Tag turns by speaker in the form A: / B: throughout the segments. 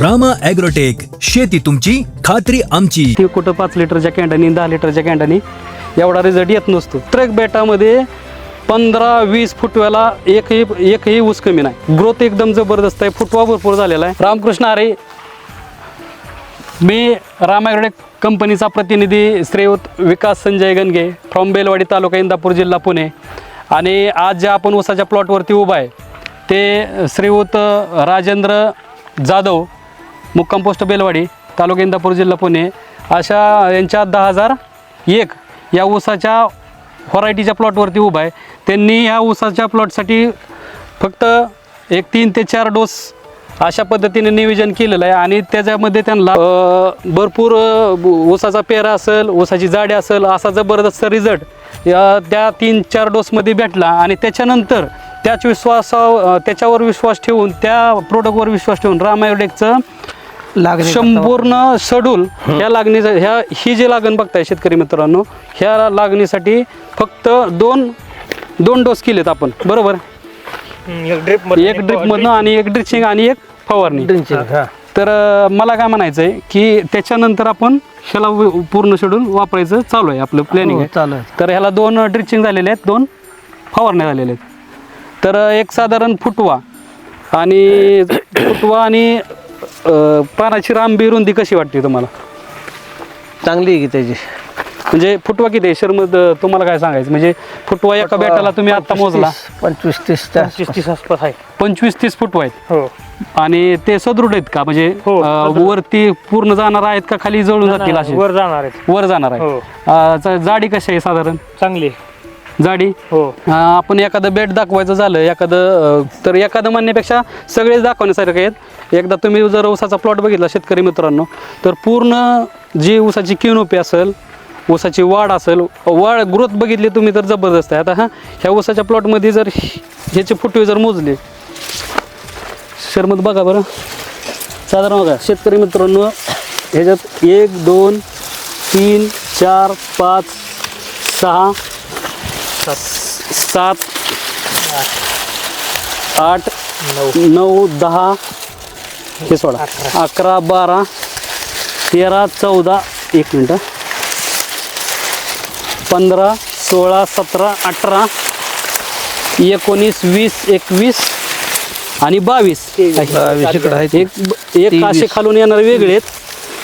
A: Rama agrotech शेती तुमची खात्री आमची.
B: ती कुठं पाच लिटरच्या कॅन्डानी दहा लिटरच्या कॅन्डानी एवढा रिझल्ट येत नसतो. ट्रक बेटामध्ये पंधरा वीस फुटव्याला एकही एकही ऊस कमी नाही. ग्रोथ एकदम जबरदस्त आहे. फुटवा भरपूर झालेला आहे. रामकृष्ण अरे मी रामायगडे कंपनीचा प्रतिनिधी श्रेयुत विकास संजय गणगे फ्रॉम बेलवाडी तालुका इंदापूर जिल्हा पुणे. आणि आज ज्या आपण ऊसाच्या प्लॉटवरती उभा आहे ते श्रीयुत राजेंद्र जाधव मुक्काम पोस्ट बेलवाडी तालुका इंदापूर जिल्हा पुणे. अशा यांच्या दहा हजार एक या ऊसाच्या व्हरायटीच्या प्लॉटवरती उभा आहे. त्यांनी ह्या ऊसाच्या प्लॉटसाठी फक्त एक तीन ते चार डोस अशा पद्धतीने नियोजन केलेलं आहे आणि त्याच्यामध्ये त्यांना भरपूर ऊसाचा पेरा असेल ऊसाची जाडी असेल असा जबरदस्त रिझल्ट या त्या तीन चार डोसमध्ये भेटला आणि त्याच्यानंतर त्याच विश्वासा त्याच्यावर विश्वास ठेवून त्या प्रोडक्टवर विश्वास ठेवून रामायोडेकचं संपूर्ण शेड्यूल ह्या लागणीचं ह्या ही जी लागण बघताय शेतकरी मित्रांनो ह्या लागणीसाठी फक्त दोन दोन डोस केलेत आपण. बरोबर?
C: एक ड्रिप
B: एक ड्रिपमधनं आणि एक ड्रिचिंग आणि एक फवारणी. तर अं, मला काय म्हणायचं आहे की त्याच्यानंतर आपण ह्याला व- पूर्ण शेड्यूल वापरायचं चालू आहे आपलं प्लॅनिंग आहे.
D: चालू आहे.
B: तर ह्याला दोन ड्रिचिंग झालेले आहेत दोन फवारण्या झालेल्या आहेत. तर अं, एक साधारण फुटवा आणि फुटवा आणि अं, पानाची रांबी रुंदी कशी वाटते तुम्हाला?
D: चांगली आहे की त्याची.
B: म्हणजे फुटवा किती आहे? शर्मद तुम्हाला काय सांगायचं? म्हणजे फुटवा एका बेटाला तुम्ही आता मोजला.
D: पंचवीस तीस च्या
C: पंचवीस तीस आसपास. आहे.
B: पंचवीस तीस फुटवा आहेत.
C: हो.
B: आणि ते सदृढ आहेत का? म्हणजे
C: हो,
B: अं. वरती पूर्ण जाणार आहेत का खाली जळून जातील असे
C: वर जाणार आहेत.
B: वर जाणार आहे
C: हो.
B: जाडी कशी आहे साधारण?
C: चांगली
B: जाडी?
C: हो.
B: अं, आपण एखादं बेट दाखवायचं झालं एखादं अं, तर एखादं म्हणण्यापेक्षा सगळेच दाखवण्यासारखे आहेत. एकदा तुम्ही जर ऊसाचा प्लॉट बघितला शेतकरी मित्रांनो तर पूर्ण जी ऊसाची किनोपी असेल ऊसाची वाढ असेल वाढ ग्रोथ बघितली तुम्ही तर जबरदस्त आहे. आता हा ह्या ऊसाच्या प्लॉटमध्ये जर ह्याचे फुटवे जर मोजले शर्मत बघा बरं. साधारण बघा शेतकरी मित्रांनो ह्याच्यात एक दोन तीन चार पाच सहा सात आठ नऊ दहा हे सोडा. अकरा. बारा तेरा चौदा एक मिनटं. पंधरा सोळा सतरा अठरा एकोणीस वीस एकवीस आणि बावीस. एक एक. असे खालून येणारे वेगळे आहेत.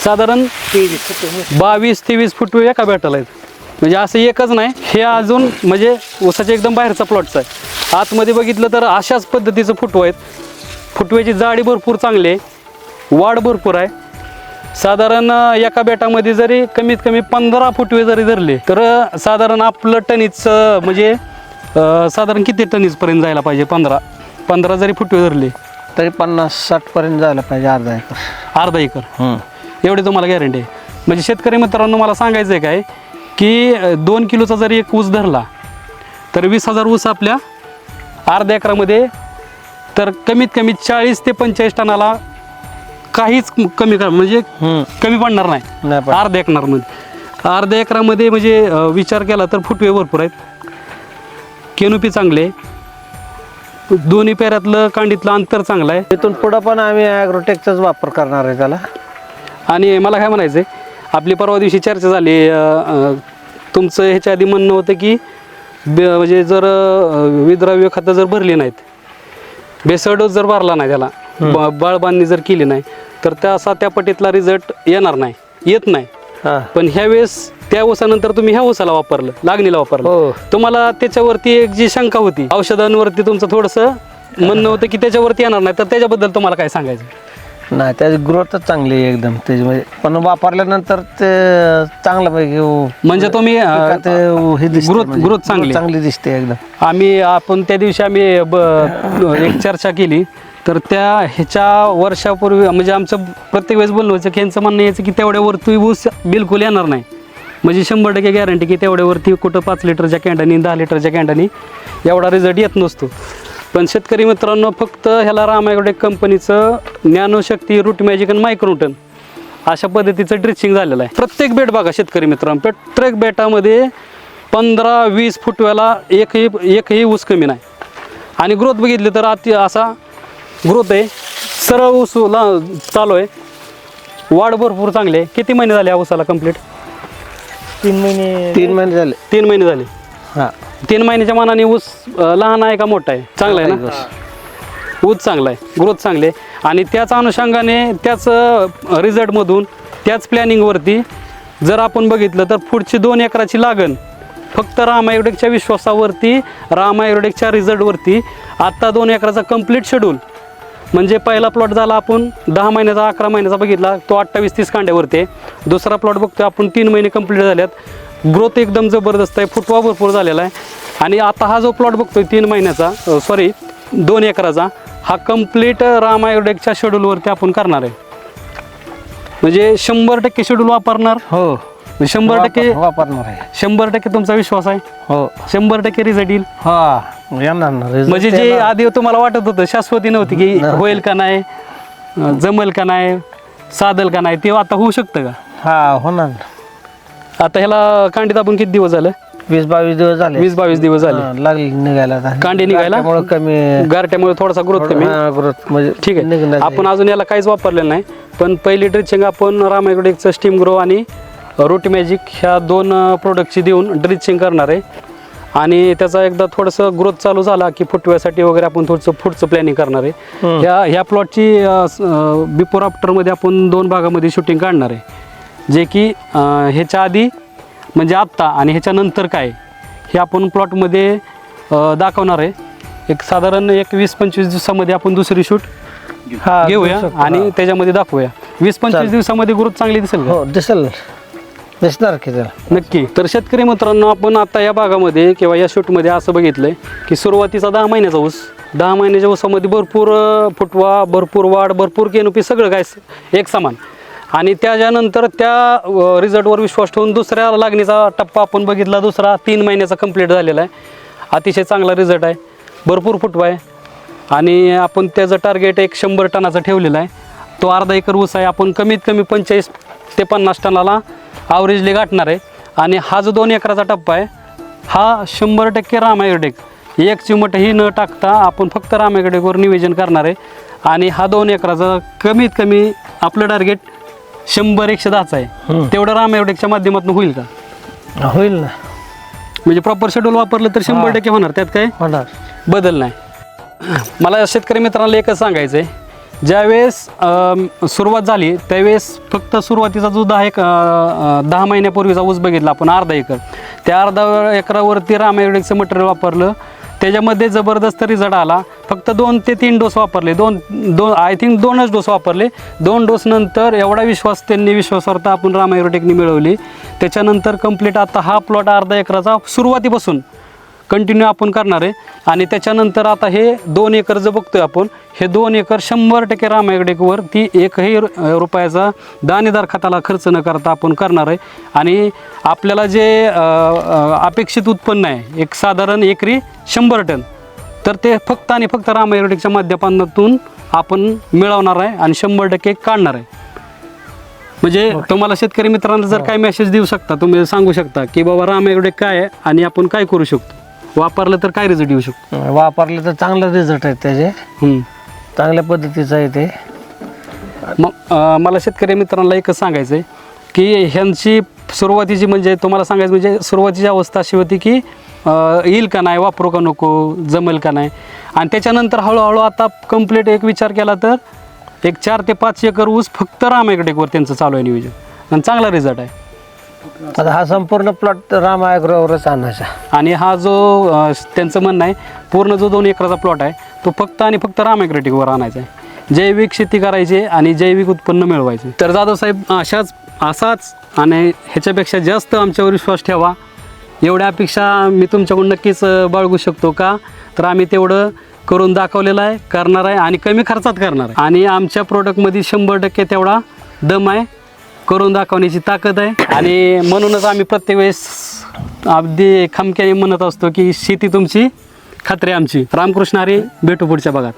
B: साधारण बावीस तेवीस फूट एका भेटायला आहेत. म्हणजे असं एकच नाही. हे अजून म्हणजे ऊसाच्या एकदम बाहेरचा प्लॉटचा आहे. आतमध्ये बघितलं तर अशाच पद्धतीचं फुटवं आहेत. फुटव्याची जाडी भरपूर चांगली आहे. वाढ भरपूर आहे. साधारण एका बेटामध्ये जरी कमीत कमी पंधरा फुटवे जरी धरले तर साधारण आपलं टनीच म्हणजे साधारण किती टनीजपर्यंत जायला पाहिजे? पंधरा. पंधरा जरी फुटवे धरले.
D: तरी पन्नास साठ पर्यंत जायला पाहिजे अर्धा एकर.
B: अर्धा एकर. एवढी तुम्हाला गॅरंटी आहे. म्हणजे शेतकरी मित्रांनो मला सांगायचं आहे काय? की दोन किलोचा जरी एक ऊस धरला तर वीस हजार ऊस आपल्या अर्ध्या एकरामध्ये तर कमीत कमी चाळीस ते पंचेचाळीस टनाला काहीच कमी कर म्हणजे. कमी पडणार नाही. अर्ध्या एकरामध्ये. अर्ध्या एकरामध्ये म्हणजे विचार केला तर फुटवे भरपूर आहेत. केनुपी चांगले. दोन्ही पेऱ्यातलं कांडीतलं अंतर चांगलं आहे.
D: इथून पुढं पण आम्ही ॲग्रोटेकचाच वापर करणार आहे त्याला.
B: आणि मला काय म्हणायचं आहे आपली परवा दिवशी चर्चा झाली तुमचं ह्याच्या आधी म्हणणं होतं की बे- म्हणजे जर विद्राव्य खतं जर भरली नाहीत बेसळ डोस जर भरला नाही त्याला ब- बाळबांनी जर केली नाही तर त्या असा त्या पटीतला रिझल्ट येणार नाही येत नाही. पण ह्या वेळेस त्या ऊसानंतर तुम्ही ह्या ऊसाला वापरलं लागणीला वापरलं.
D: हो.
B: तुम्हाला त्याच्यावरती एक जी शंका होती औषधांवरती तुमचं थोडंसं म्हणणं होतं की त्याच्यावरती येणार नाही तर त्याच्याबद्दल तुम्हाला काय सांगायचं?
D: नाही त्याची ग्रोथच चांगली आहे एकदम. त्याची म्हणजे पण वापरल्यानंतर ते चांगलं पैकी
B: म्हणजे तुम्ही अं,
D: पिकात हे दिसते
B: growth-
D: म्हणजे.
B: growth चांगली.
D: चांगली दिसते एकदम.
B: आम्ही आपण त्या दिवशी आम्ही ब- एक चर्चा केली. तर त्या ह्याच्या वर्षापूर्वी म्हणजे आमचं प्रत्येक वेळेस बोलणं व्हायचं की यांचं म्हणणं यायचं की तेवढ्यावरती ऊस बिलकुल येणार नाही. म्हणजे शंभर टक्के गॅरंटी की तेवढ्यावरती कुठं पाच लिटरच्या कॅन्डानी दहा लिटरच्या कॅन्डानी एवढा रिझल्ट येत नसतो. पण शेतकरी मित्रांनो फक्त ह्याला रामायगोडेक कंपनीचं ज्ञानशक्ती रूट मॅजिक आणि मायक्रोटन अशा पद्धतीचं ड्रिचिंग झालेलं आहे. प्रत्येक बेट बघा शेतकरी मित्रांनो प्रत्येक बेटामध्ये पंधरा वीस फुटव्याला एकही एकही ऊस कमी नाही. आणि ग्रोथ बघितली तर अति असा ग्रोथ आहे. सरळ ऊस ला चालू आहे. वाढ भरपूर चांगली आहे. किती महिने झाले या ऊसाला कंप्लीट
C: तीन महिने.
D: तीन महिने झाले.
B: तीन महिने झाले.
D: हा.
B: तीन महिन्याच्या मानाने ऊस अं, लहान आहे का मोठा आहे? चांगला आहे ना? ऊस. चांगला आहे ग्रोथ चांगली आहे. आणि त्याच अनुषंगाने त्याच रिझल्टमधून त्याच प्लॅनिंगवरती जर आपण बघितलं तर पुढची दोन एकराची लागण फक्त रामायोडेकच्या विश्वासावरती रामायोडेकच्या रिझल्टवरती आत्ता दोन एकराचा कंप्लीट शेड्यूल म्हणजे पहिला प्लॉट झाला आपण दहा महिन्याचा अकरा महिन्याचा बघितला तो अठ्ठावीस तीस कांड्यावरती आहे. दुसरा प्लॉट बघतोय आपण तीन महिने कंप्लीट झाल्यात. ग्रोथ एकदम जबरदस्त आहे. फुटवा भरपूर झालेला आहे. आणि आता हा जो प्लॉट बघतोय तीन महिन्याचा सॉरी दोन एकराचा हा कंप्लीट रामायोडेकच्या शेड्यूलवरती आपण करणार आहे. म्हणजे शंभर टक्के शेड्यूल वापरणार?
D: हो.
B: म्हणजे शंभर टक्के
D: वापर- वापरणार आहे.
B: शंभर टक्के तुमचा विश्वास आहे?
D: हो.
B: शंभर टक्के रिझल्ट येईल?
D: हा
B: म्हणजे जे. आधी तुम्हाला वाटत होतं शाश्वती नव्हती की होईल का नाही जमल का नाही साधल का नाही ते आता होऊ शकतं का?
D: हा होणार
B: आता ह्याला कांडीत आपण किती दिवस झालं?
D: वीस बावीस दिवस झाले.
B: वीस बावीस दिवस झाले.
D: हा, लागली निघायला आता.
B: कांडी निघायला?
D: कमी
B: गारट्यामुळे थोडासा ग्रोथ कमी
D: हा, growth म्हणजे
B: ठीक आहे.
D: निघणार
B: आपण अजून याला काहीच वापरलेलं नाही पण पहिली ड्रिचिंग आपण रामायग्रोडेकचं स्टीम ग्रो आणि रोटी मॅजिक ह्या दोन प्रोडक्टची देऊन ड्रिचिंग करणार आहे. आणि त्याचा एकदा थोडंसं ग्रोथ चालू झाला की फुटव्यासाठी वगैरे आपण थोडंसं पुढचं प्लॅनिंग करणार आहे. ह्या ह्या प्लॉटची बिफोर आफ्टरमध्ये आपण दोन भागामध्ये शूटिंग काढणार आहे. जे की ह्याच्या आधी म्हणजे आत्ता आणि ह्याच्यानंतर काय हे आपण प्लॉटमध्ये दाखवणार आहे. एक साधारण एक वीस पंचवीस दिवसामध्ये आपण दुसरी शूट
D: हा,
B: घेऊया. आणि. त्याच्यामध्ये दाखवूया. वीस पंचवीस. दिवसामध्ये ग्रोथ चांगली दिसेल
D: हो दिसेल. दिसणार की
B: नक्की. तर शेतकरी मित्रांनो आपण आता या भागामध्ये किंवा या शूटमध्ये असं बघितलंय की सुरुवातीचा दहा महिन्याचा ऊस दहा महिन्याच्या ऊसामध्ये भरपूर फुटवा भरपूर वाढ भरपूर केनोपी सगळं काय एक समान. आणि त्याच्यानंतर त्या रिझल्टवर विश्वास ठेवून दुसऱ्या लागणीचा टप्पा आपण बघितला. दुसरा तीन महिन्याचा कंप्लीट झालेला आहे. अतिशय चांगला रिझल्ट आहे. भरपूर फुटवा आहे. आणि आपण त्याचं टार्गेट एक शंभर टनाचं ठेवलेलं आहे. तो अर्धा एकर ऊस आहे. आपण कमीत कमी पंचेचाळीस ते पन्नास टनाला आवरेजली गाठणार आहे. आणि हा जो दोन एकराचा टप्पा आहे हा शंभर टक्के रामायडेक एक चिमटही न टाकता आपण फक्त रामायडेकवर निवेदन करणार आहे. आणि हा दोन एकराचा कमीत कमी आपलं टार्गेट शंभर एकशे दहाचं आहे. तेवढं रामायगडेकच्या माध्यमातून होईल का?
D: होईल ना.
B: म्हणजे प्रॉपर शेड्यूल वापरलं तर शंभर टक्के होणार. त्यात काय?
D: होणार.
B: बदल नाही. मला शेतकरी मित्रांना एकच सांगायचं आहे ज्यावेळेस सुरुवात झाली त्यावेळेस फक्त सुरुवातीचा जो दहा एक दहा महिन्यापूर्वीचा ऊस बघितला आपण अर्धा एकर. त्या अर्धा एकरावरती रामायोडिकचं मटेरियल वापरलं. त्याच्यामध्ये जबरदस्त रिझल्ट आला. फक्त दोन ते तीन डोस वापरले. दोन दोन आय थिंक दोनच डोस वापरले. दोन डोस नंतर एवढा विश्वास त्यांनी विश्वासार्हता आपण रामायरोटेकनी मिळवली. त्याच्यानंतर कंप्लीट आता हा प्लॉट अर्धा एकराचा सुरुवातीपासून. कंटिन्यू आपण करणार आहे. आणि त्याच्यानंतर आता हे दोन एकर जे बघतोय आपण हे दोन एकर शंभर टक्के रामायगडेकवर ती एकही रुपयाचा दाणेदार खताला खर्च न करता आपण करणार आहे. आणि आपल्याला जे अपेक्षित उत्पन्न आहे एक साधारण एकरी शंभर टन तर ते फक्त आणि फक्त रामायगडेकच्या माध्यमातून आपण मिळवणार आहे आणि शंभर टक्के काढणार आहे. म्हणजे तुम्हाला शेतकरी मित्रांना जर काय मेसेज देऊ शकता तुम्ही सांगू शकता की बाबा रामायगडे काय आहे आणि आपण काय करू शकतो? वापरलं तर काय रिझल्ट येऊ शकतो?
D: वापरले तर चांगला रिझल्ट आहे त्याचे.
B: हम्म.
D: चांगल्या पद्धतीचं आहे ते.
B: मग अं, मला शेतकरी मित्रांना एकच सांगायचं आहे की ह्यांची सुरुवातीची म्हणजे तुम्हाला सांगायचं म्हणजे सुरुवातीची अवस्था अशी होती की अं, येईल का नाही वापरू का नको जमेल का नाही? आणि त्याच्यानंतर हळूहळू आता कंप्लीट एक विचार केला तर एक चार ते पाच एकर ऊस फक्त रामायगडेकवर त्यांचं चालू आहे नियोजन. आणि चांगला रिझल्ट आहे.
D: आता हा संपूर्ण प्लॉट रामायग्रोवरच आणायचा.
B: आणि हा जो त्यांचं म्हणणं आहे पूर्ण जो दोन एकराचा प्लॉट आहे तो फक्त आणि फक्त रामायग्रेटिकवर आणायचा आहे. जैविक शेती करायची आणि जैविक उत्पन्न मिळवायचे. तर जाधव साहेब अशाच असाच आणि ह्याच्यापेक्षा जास्त आमच्यावर विश्वास ठेवा. एवढ्या अपेक्षा मी तुमच्याकडून नक्कीच बाळगू शकतो का? तर आम्ही तेवढं करून दाखवलेलं आहे करणार आहे आणि कमी खर्चात करणार आहे. आणि आमच्या प्रोडक्टमध्ये शंभर टक्के तेवढा दम आहे. करून दाखवण्याची ताकद आहे. आणि म्हणूनच आम्ही प्रत्येक वेळेस अगदी खमक्याने म्हणत असतो की शेती तुमची खात्री आमची. रामकृष्ण हरी भेटू पुढच्या भागात.